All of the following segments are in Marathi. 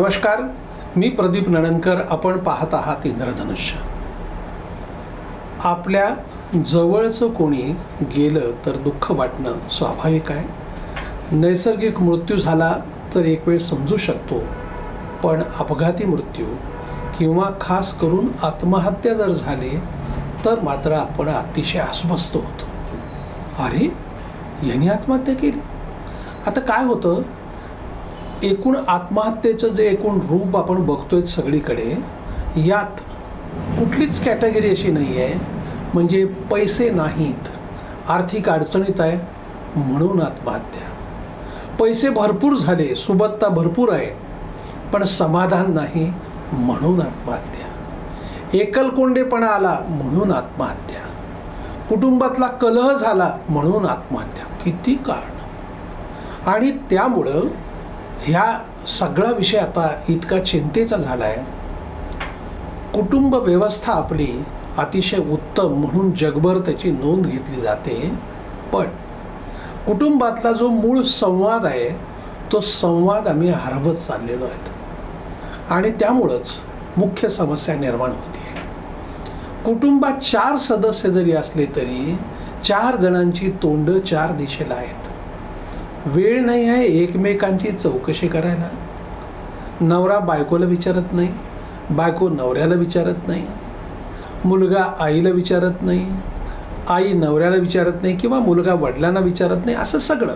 नमस्कार मी प्रदीप नणनकर आपण पाहत आहात इंद्रधनुष्य. आपल्या जवळचं कोणी गेलं तर दुःख वाटणं स्वाभाविक आहे. नैसर्गिक मृत्यू झाला तर एक वेळ समजू शकतो पण अपघाती मृत्यू किंवा खास करून आत्महत्या जर झाली तर मात्र आपण अतिशय अस्वस्थ होतो. अरे यांनी आत्महत्या केली? आता काय होतं? एकूण आत्महत्येचं जे एकूण रूप आपण बघतोय सगळीकडे यात कुठलीच कॅटेगरी अशी नाही आहे म्हणजे पैसे नाहीत आर्थिक अडचणीत आहे म्हणून आत्महत्या. पैसे भरपूर झाले सुबत्ता भरपूर आहे पण समाधान नाही म्हणून आत्महत्या. एकलकोंडेपणा आला म्हणून आत्महत्या. कुटुंबातला कलह झाला म्हणून आत्महत्या. किती कारण. आणि त्यामुळं ह्या सगळा विषय आता इतका चिंतेचा झाला आहे कुटुंब व्यवस्था आपली अतिशय उत्तम म्हणून जगभर त्याची नोंद घेतली जाते. पण कुटुंबातला जो मूळ संवाद आहे तो संवाद आम्ही हरवत चाललेलो आहेत. आणि त्यामुळंच मुख्य समस्या निर्माण होती आहे कुटुंबात चार सदस्य जरी असले तरी चार जणांची तोंड चार दिशेला आहेत. वेळ नाही आहे एकमेकांची चौकशी करायला. नवरा बायकोला विचारत नाही बायको नवऱ्याला विचारत नाही मुलगा आईला विचारत नाही आई नवऱ्याला विचारत नाही किंवा मुलगा वडिलांना विचारत नाही असं सगळं.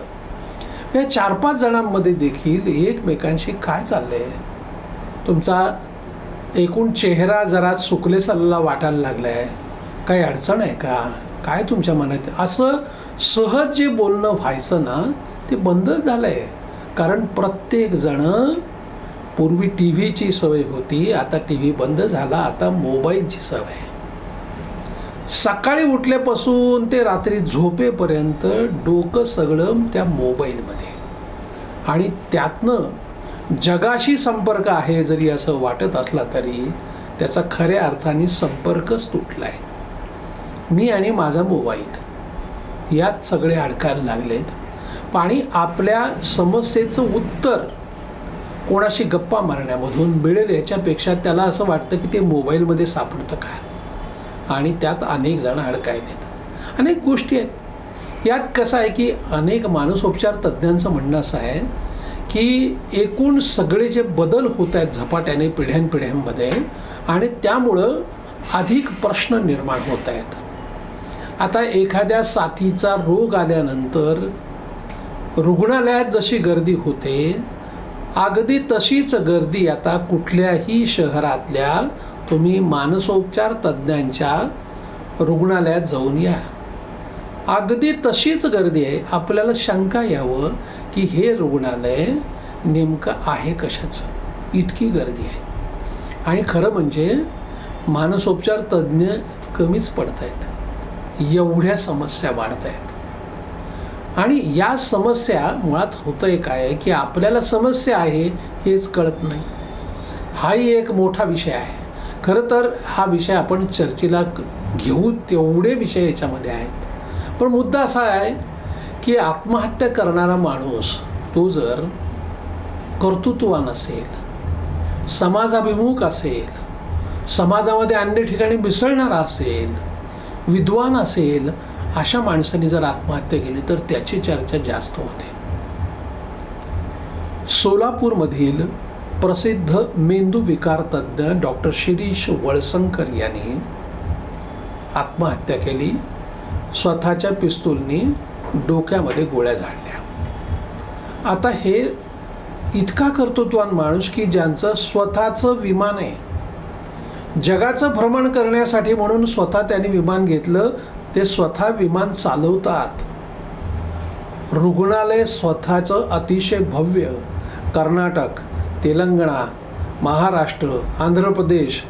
या चार पाच जणांमध्ये देखील एकमेकांशी काय चाललं आहे तुमचा एकूण चेहरा जरा सुकले सल्ला वाटायला लागला आहे काही अडचण आहे का? काय तुमच्या मनात? असं सहज जे बोलणं व्हायचं ना ते बंदच झालं आहे कारण प्रत्येकजण पूर्वी टी व्हीची सवय होती आता टी व्ही बंद झाला आता मोबाईलची सवय. सकाळी उठल्यापासून ते रात्री झोपेपर्यंत डोकं सगळं त्या मोबाईलमध्ये. आणि त्यातनं जगाशी संपर्क आहे जरी असं वाटत असला तरी त्याचा खऱ्या अर्थाने संपर्कच तुटला आहे मी आणि माझा मोबाईल यात सगळे अडकायला लागलेत. आणि आपल्या समस्येचं उत्तर कोणाशी गप्पा मारण्यामधून मिळेल याच्यापेक्षा त्याला असं वाटतं की ते मोबाईलमध्ये सापडतं काय आणि त्यात अनेक जण अडकायलेत. अनेक गोष्टी आहेत. यात कसं आहे की अनेक मानसोपचार तज्ज्ञांचं म्हणणं असं आहे की एकूण सगळे जे बदल होत आहेत झपाट्याने पिढ्यानपिढ्यांमध्ये आणि त्यामुळं अधिक प्रश्न निर्माण होत आहेत. आता एखाद्या साथीचा रोग आल्यानंतर रुग्णालयात जशी गर्दी होते अगदी तशीच गर्दी आता कुठल्याही शहरातल्या तुम्ही मानसोपचार तज्ज्ञांच्या रुग्णालयात जाऊन या. अगदी तशीच गर्दी आहे. आपल्याला शंका यावं की हे रुग्णालय नेमकं आहे कशाचं? इतकी गर्दी आहे. आणि खरं म्हणजे मानसोपचार तज्ज्ञ कमीच पडत आहेत एवढ्या समस्या वाढत आहेत आणि या समस्या मुळात होतं आहे काय की आपल्याला समस्या आहे हेच कळत नाही. हाही एक मोठा विषय आहे. खरं तर हा विषय आपण चर्चेला घेऊ तेवढे विषय याच्यामध्ये आहेत. पण मुद्दा असा आहे की आत्महत्या करणारा माणूस तो जर कर्तृत्वान असेल समाजाभिमुख असेल समाजामध्ये अन्य ठिकाणी मिसळणारा असेल विद्वान असेल अशा माणसाने जर आत्महत्या केली तर त्याची चर्चा जास्त होते. सोलापूरमधील प्रसिद्ध मेंदू विकार तज्ज्ञ डॉक्टर शिरीष वळसंकर यांनी आत्महत्या केली. स्वतःच्या पिस्तूलनी डोक्यामध्ये गोळ्या झाडल्या. आता हे इतका कर्तृत्वान माणूस की ज्यांचं स्वतःचं विमान आहे. जगाचं भ्रमण करण्यासाठी म्हणून स्वतः त्याने विमान घेतलं ते स्वतः विमान चालवतात. रुग्णालय स्वतःचं अतिशय भव्य कर्नाटक तेलंगणा महाराष्ट्र आंध्र प्रदेश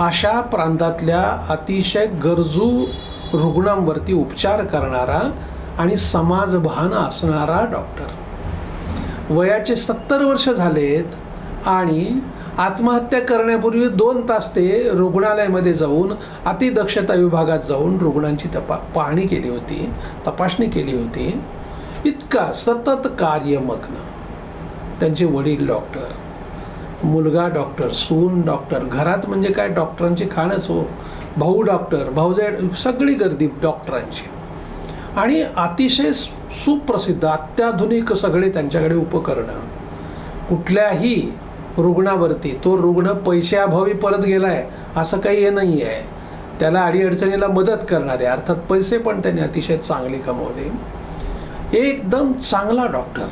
अशा प्रांतातल्या अतिशय गरजू रुग्णांवरती उपचार करणारा आणि समाजभान असणारा डॉक्टर. वयाचे सत्तर वर्ष झालेत आणि आत्महत्या करण्यापूर्वी दोन तास ते रुग्णालयामध्ये जाऊन अतिदक्षता विभागात जाऊन रुग्णांची तपा पाहणी केली होती तपासणी केली होती. इतका सतत कार्यमग्न. त्यांचे वडील डॉक्टर. मुलगा डॉक्टर सून डॉक्टर. घरात म्हणजे काय? डॉक्टरांची खाणच हो. भाऊ डॉक्टर भाऊजाई सगळी गर्दी डॉक्टरांची. आणि अतिशय सुप्रसिद्ध अत्याधुनिक सगळे त्यांच्याकडे उपकरणं. कुठल्याही रुग्णावरती. तो रुग्ण पैशाअभावी परत गेलाय असं काही हे नाही आहे त्याला अडीअडचणीला मदत करणारे अर्थात पैसे पण त्यांनी अतिशय चांगले कमवले. एकदम चांगला डॉक्टर.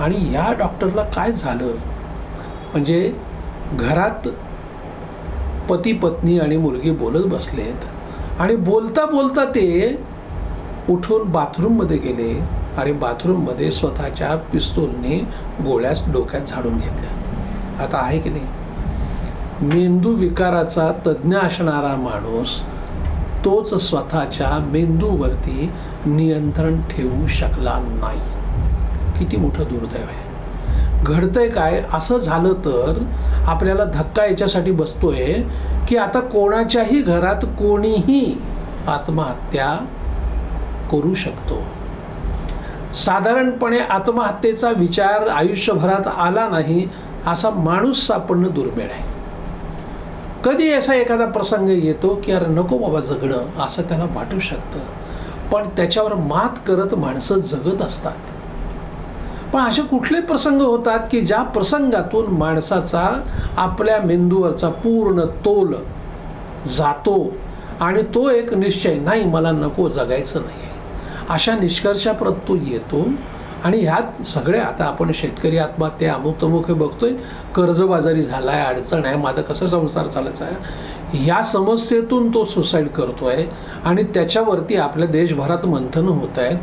आणि या डॉक्टरला काय झालं? म्हणजे घरात पती पत्नी आणि मुलगी बोलत बसलेत. आणि बोलता बोलता ते उठून बाथरूममध्ये गेले आणि बाथरूममध्ये स्वतःच्या पिस्तूलने गोळ्यास डोक्यात झाडून घेतल्या. आता आहे की नाही? मेंदू विकाराचा तज्ज्ञ असणारा माणूस तोच स्वतःच्या मेंदूवरती नियंत्रण ठेवू शकला नाही. किती मोठं दुर्दैव आहे. घडतंय काय? असं झालं तर आपल्याला धक्का याच्यासाठी बसतोय की आता कोणाच्याही घरात कोणीही आत्महत्या करू शकतो. साधारणपणे आत्महत्येचा विचार आयुष्यभरात आला नाही असा माणूस सापडणं दुर्मिळ आहे. कधी असा एखादा प्रसंग येतो की अरे नको बाबा जगणं असं त्याला वाटू शकतं. पण त्याच्यावर मात करत माणसं जगत असतात. पण असे कुठले प्रसंग होतात की ज्या प्रसंगातून माणसाचा आपल्या मेंदूवरचा पूर्ण तोल जातो आणि तो एक निश्चय नाही मला नको जगायचं नाही आहे अशा निष्कर्षाप्रत तो येतो आणि ह्यात सगळे आता आपण शेतकरी आत्महत्या अमुक तमुक हे बघतोय कर्जबाजारी झाला आहे अडचण आहे माझा कसं संसार चालायचा आहे? या समस्येतून तो सुसाईड करतो आहे आणि त्याच्यावरती आपल्या देशभरात मंथनं होत आहेत.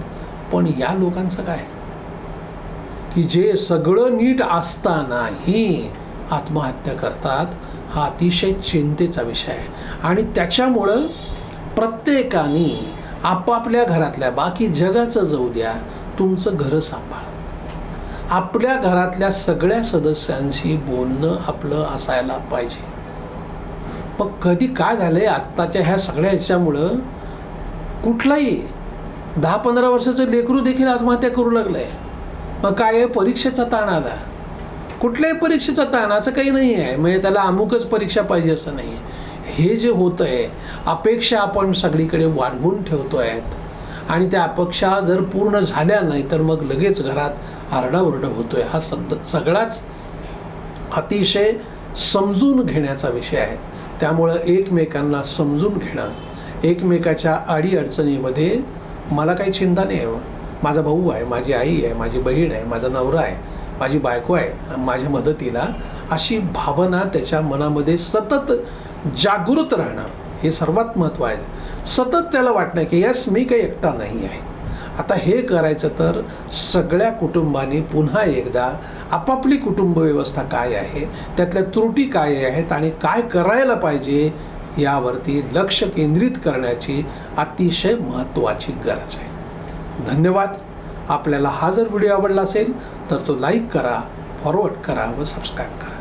पण या लोकांचं काय? की जे सगळं नीट असतानाही आत्महत्या करतात हा अतिशय चिंतेचा विषय आहे. आणि त्याच्यामुळं प्रत्येकाने आपापल्या घरातल्या बाकी जगाचं जाऊ द्या तुमचं घरं सांभाळ. आपल्या घरातल्या सगळ्या सदस्यांशी बोलणं आपलं असायला पाहिजे. मग कधी काय झालं आहे आत्ताच्या ह्या सगळ्या ह्याच्यामुळं कुठलाही दहा पंधरा वर्षाचं लेकरू देखील आत्महत्या करू लागलं आहे मग काय आहे? परीक्षेचा ताण आला. कुठल्याही परीक्षेचा ताण असं काही नाही आहे. म्हणजे त्याला अमुकच परीक्षा पाहिजे असं नाही आहे. हे जे होतं आहे अपेक्षा आपण सगळीकडे वाढवून ठेवतो आहेत आणि त्या अपेक्षा जर पूर्ण झाल्या नाही तर मग लगेच घरात आरडाओरडा होतोय. हा सद सगळाच अतिशय समजून घेण्याचा विषय आहे. त्यामुळं एकमेकांना समजून घेणं एकमेकाच्या अडीअडचणीमध्ये मला काही चिंता नाही आहे. माझा भाऊ आहे माझी आई आहे माझी बहीण आहे माझा नवरा आहे माझी बायको आहे माझ्या मदतीला अशी भावना त्याच्या मनामध्ये सतत जागृत राहणं हे सर्वात महत्त्व आहे. सतत त्याला वाटणं की यस मी काही एकटा नाही आहे. आता हे करायचं तर सगळ्या कुटुंबांनी पुन्हा एकदा आपापली कुटुंब व्यवस्था काय आहे त्यातल्या त्रुटी काय आहेत आणि काय करायला पाहिजे यावरती लक्ष केंद्रित करण्याची अतिशय महत्त्वाची गरज आहे. धन्यवाद. आपल्याला हा जर व्हिडिओ आवडला असेल तर तो लाईक करा फॉरवर्ड करा व सबस्क्राईब करा.